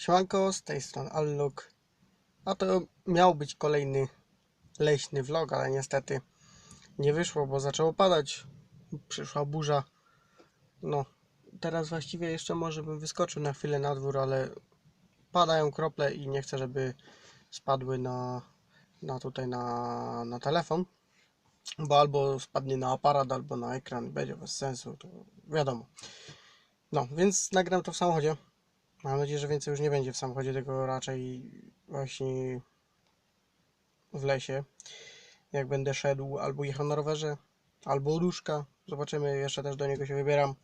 Siemanko, z tej strony Alluk. A to miał być kolejny leśny vlog, ale niestety nie wyszło, bo zaczęło padać. Przyszła burza. No, teraz właściwie jeszcze może bym wyskoczył na chwilę na dwór, ale padają krople i nie chcę, żeby spadły na, na tutaj na, na telefon. Bo albo spadnie na aparat, albo na ekran będzie bez sensu, to wiadomo. No, więc nagram to w samochodzie. Mam nadzieję, że więcej już nie będzie w samochodzie, tylko raczej właśnie w lesie. Jak będę szedł, albo jechał na rowerze, albo łóżka. Zobaczymy, jeszcze też do niego się wybieram.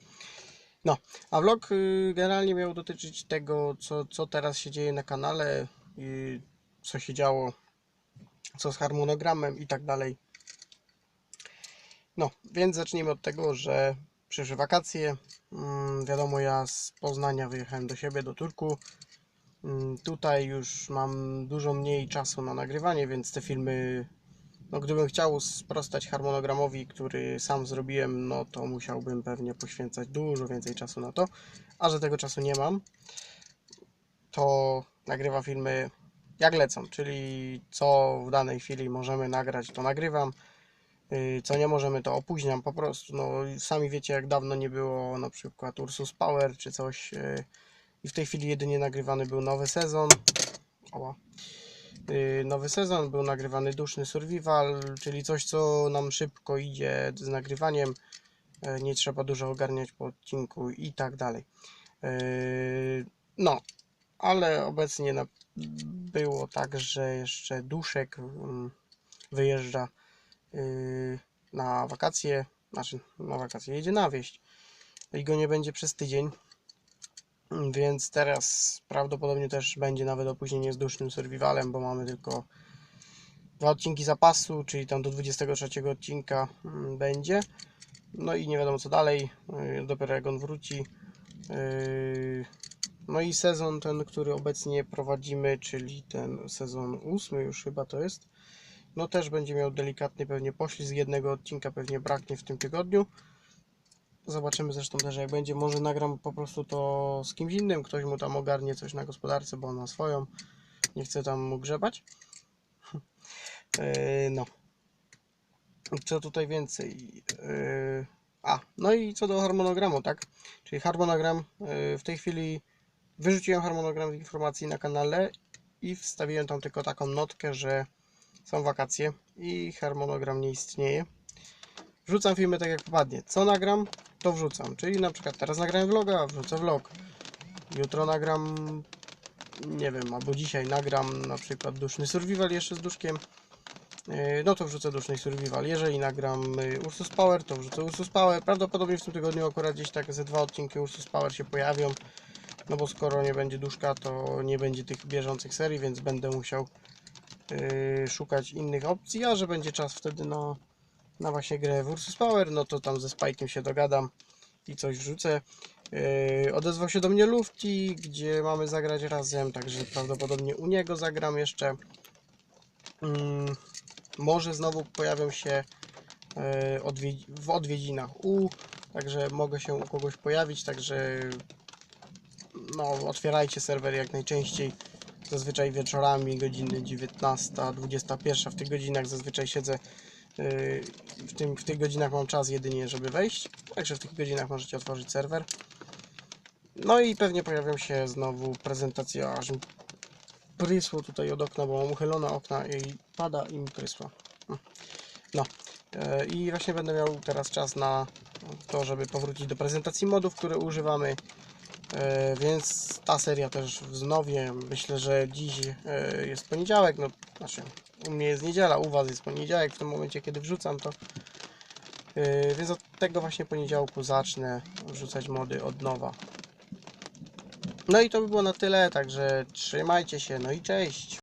No, a vlog y, generalnie miał dotyczyć tego, co, co teraz się dzieje na kanale, i co się działo, co z harmonogramem i tak dalej. No, więc zacznijmy od tego, że przyszły wakacje. Mm, wiadomo, ja z Poznania wyjechałem do siebie, do Turku. Mm, Tutaj już mam dużo mniej czasu na nagrywanie, więc te filmy, no gdybym chciał sprostać harmonogramowi, który sam zrobiłem, no to musiałbym pewnie poświęcać dużo więcej czasu na to. A że tego czasu nie mam, to nagrywam filmy jak lecą, czyli co w danej chwili możemy nagrać, to nagrywam. Y, Co nie możemy, to opóźniam po prostu. No, sami wiecie, jak dawno nie było na przykład Ursus Power czy coś. y, I w tej chwili jedynie nagrywany był nowy sezon. Oła. Y, Nowy sezon był nagrywany duszny survival, czyli coś, co nam szybko idzie z nagrywaniem. Nie trzeba dużo ogarniać po odcinku i tak dalej. No, ale obecnie było tak, że jeszcze Duszek mm, wyjeżdża na wakacje, znaczy na wakacje, jedzie na wieś i go nie będzie przez tydzień, więc teraz prawdopodobnie też będzie nawet opóźnienie z dusznym survivalem, bo mamy tylko dwa odcinki zapasu, czyli tam do 23 odcinka mm, będzie. No i nie wiadomo co dalej, yy, dopiero jak on wróci. Yy, No i sezon ten, który obecnie prowadzimy, czyli ten sezon ósmy już chyba to jest no też będzie miał delikatny pewnie poślizg. Jednego odcinka pewnie braknie w tym tygodniu. Zobaczymy zresztą też jak będzie. Może nagram po prostu to z kimś innym. Ktoś mu tam ogarnie coś na gospodarce bo on ma swoją. Nie chcę tam mu grzebać. Yy, no. Co tutaj więcej? Yy, a no i co do harmonogramu tak? Czyli harmonogram yy, w tej chwili wyrzuciłem harmonogram informacji na kanale i wstawiłem tam tylko taką notkę, że są wakacje i harmonogram nie istnieje. Wrzucam filmy tak jak popadnie. Co nagram, to wrzucam. Czyli na przykład teraz nagrałem vloga, wrzucę vlog. Jutro nagram, nie wiem, albo dzisiaj nagram na przykład duszny survival jeszcze z duszkiem. Yy, No to wrzucę duszny survival. Jeżeli nagram yy, Ursus Power, to wrzucę Ursus Power. Prawdopodobnie w tym tygodniu akurat gdzieś tak ze dwa odcinki Ursus Power się pojawią. No bo skoro nie będzie duszka, to nie będzie tych bieżących serii, więc będę musiał szukać innych opcji, a że będzie czas wtedy na, na właśnie grę w Ursus Power, no to tam ze Spike'iem się dogadam i coś wrzucę. Yy, odezwał się do mnie Lufti, gdzie mamy zagrać razem, także prawdopodobnie u niego zagram jeszcze. Mm, może znowu pojawią się odwiedzi w odwiedzinach u, także mogę się u kogoś pojawić, także no, otwierajcie serwer jak najczęściej. Zazwyczaj wieczorami, godziny 19, 21. W tych godzinach zazwyczaj siedzę. yy, W, tym, w tych godzinach mam czas jedynie, żeby wejść. Także w tych godzinach możecie otworzyć serwer. No i pewnie pojawią się znowu prezentacje. Aż mi prysło tutaj od okna, bo mam uchylone okna i pada i mi prysło. No. Yy, I właśnie będę miał teraz czas na to, żeby powrócić do prezentacji modów, które używamy. E, więc ta seria też wznowię. Myślę, że dziś e, jest poniedziałek, no znaczy u mnie jest niedziela, u Was jest poniedziałek, w tym momencie kiedy wrzucam to. E, Więc od tego właśnie poniedziałku zacznę wrzucać mody od nowa. No i to by było na tyle, także trzymajcie się, no i cześć!